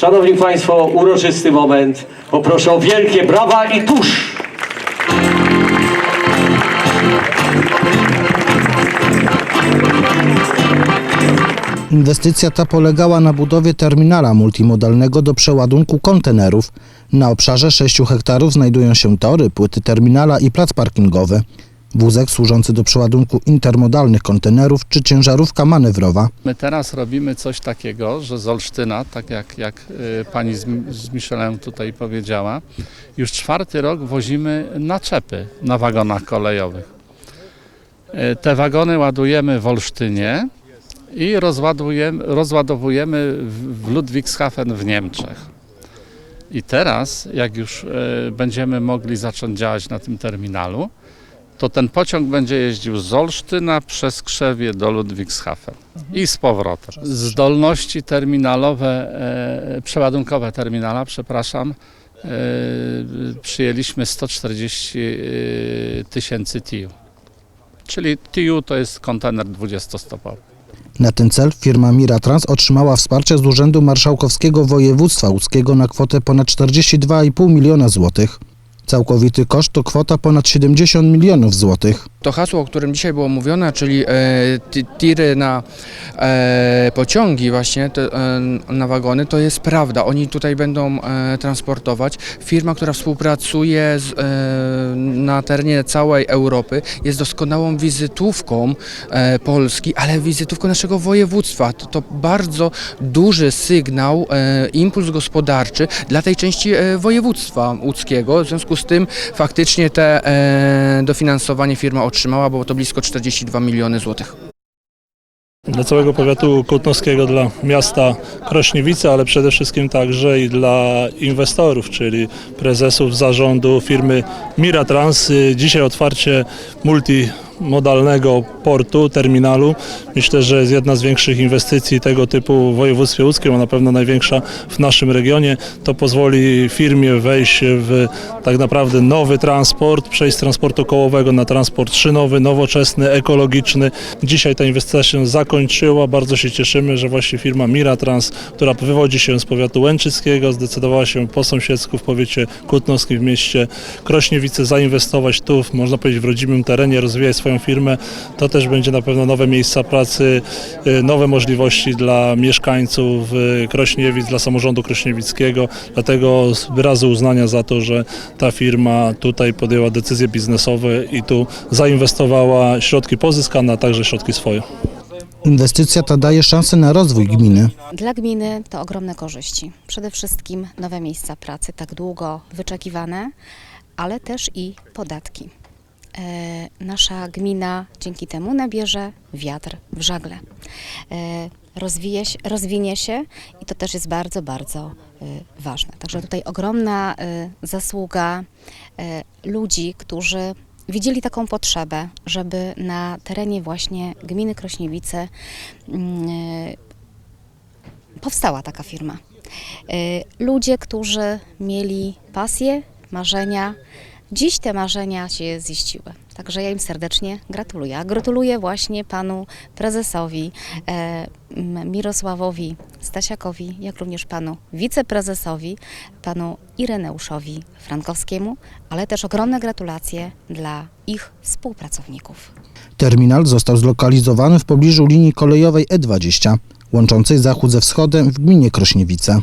Szanowni Państwo, uroczysty moment. Poproszę o wielkie brawa i tusz. Inwestycja ta polegała na budowie terminala multimodalnego do przeładunku kontenerów. Na obszarze 6 hektarów znajdują się tory, płyty terminala i plac parkingowy. Wózek służący do przeładunku intermodalnych kontenerów czy ciężarówka manewrowa. My teraz robimy coś takiego, że z Olsztyna, tak jak, jak y, pani z, z Michelem tutaj powiedziała, już czwarty rok wozimy naczepy na wagonach kolejowych. Y, Te wagony ładujemy w Olsztynie i rozładowujemy w w Ludwigshafen w Niemczech. I teraz, jak już y, będziemy mogli zacząć działać na tym terminalu, to ten pociąg będzie jeździł z Olsztyna przez Krzewie do Ludwigshafen i z powrotem. Zdolności terminalowe, e, przeładunkowe terminala, przepraszam, e, przyjęliśmy 140 e, tysięcy TIU. Czyli TIU to jest kontener 20-stopowy. Na ten cel firma Miratrans otrzymała wsparcie z Urzędu Marszałkowskiego Województwa Łódzkiego na kwotę ponad 42,5 miliona złotych. Całkowity koszt to kwota ponad 70 milionów złotych. To hasło, o którym dzisiaj było mówione, czyli e, ti- tiry na e, pociągi właśnie, e, na wagony, to jest prawda. Oni tutaj będą transportować. Firma, która współpracuje z, na terenie całej Europy, jest doskonałą wizytówką Polski, ale wizytówką naszego województwa. To, to bardzo duży sygnał, impuls gospodarczy dla tej części województwa łódzkiego. W związku z tym faktycznie te e, dofinansowanie firma otrzymała, było to blisko 42 miliony złotych. Dla całego powiatu kutnowskiego, dla miasta Krośniewice, ale przede wszystkim także i dla inwestorów, czyli prezesów zarządu firmy Miratrans. Dzisiaj otwarcie multimodalnego portu, terminalu. Myślę, że jest jedna z większych inwestycji tego typu w województwie łódzkim, a na pewno największa w naszym regionie. To pozwoli firmie wejść w tak naprawdę nowy transport, przejść z transportu kołowego na transport szynowy, nowoczesny, ekologiczny. Dzisiaj ta inwestycja się zakończyła. Bardzo się cieszymy, że właśnie firma Miratrans, która wywodzi się z powiatu łęczyckiego, zdecydowała się po sąsiedzku w powiecie kutnowskim w mieście Krośniewice zainwestować tu, można powiedzieć w rodzimym terenie, rozwijać swoją firmę. To też będzie na pewno nowe miejsca pracy, y, nowe możliwości dla mieszkańców y, Krośniewic, dla samorządu krośniewickiego. Dlatego wyrazy uznania za to, że ta firma tutaj podjęła decyzje biznesowe i tu zainwestowała środki pozyskane, a także środki swoje. Inwestycja ta daje szansę na rozwój gminy. Dla gminy to ogromne korzyści. Przede wszystkim nowe miejsca pracy, tak długo wyczekiwane, ale też i podatki. E, nasza gmina dzięki temu nabierze wiatr w żagle. E, rozwije się, rozwinie się i to też jest bardzo, bardzo e, ważne. Także tutaj ogromna zasługa ludzi, którzy widzieli taką potrzebę, żeby na terenie właśnie gminy Krośniewice mm, powstała taka firma. Ludzie, którzy mieli pasję, marzenia, dziś te marzenia się ziściły. Także ja im serdecznie gratuluję. Gratuluję właśnie panu prezesowi e, Mirosławowi Stasiakowi, jak również panu wiceprezesowi, panu Ireneuszowi Frankowskiemu, ale też ogromne gratulacje dla ich współpracowników. Terminal został zlokalizowany w pobliżu linii kolejowej E20, łączącej zachód ze wschodem w gminie Krośniewice.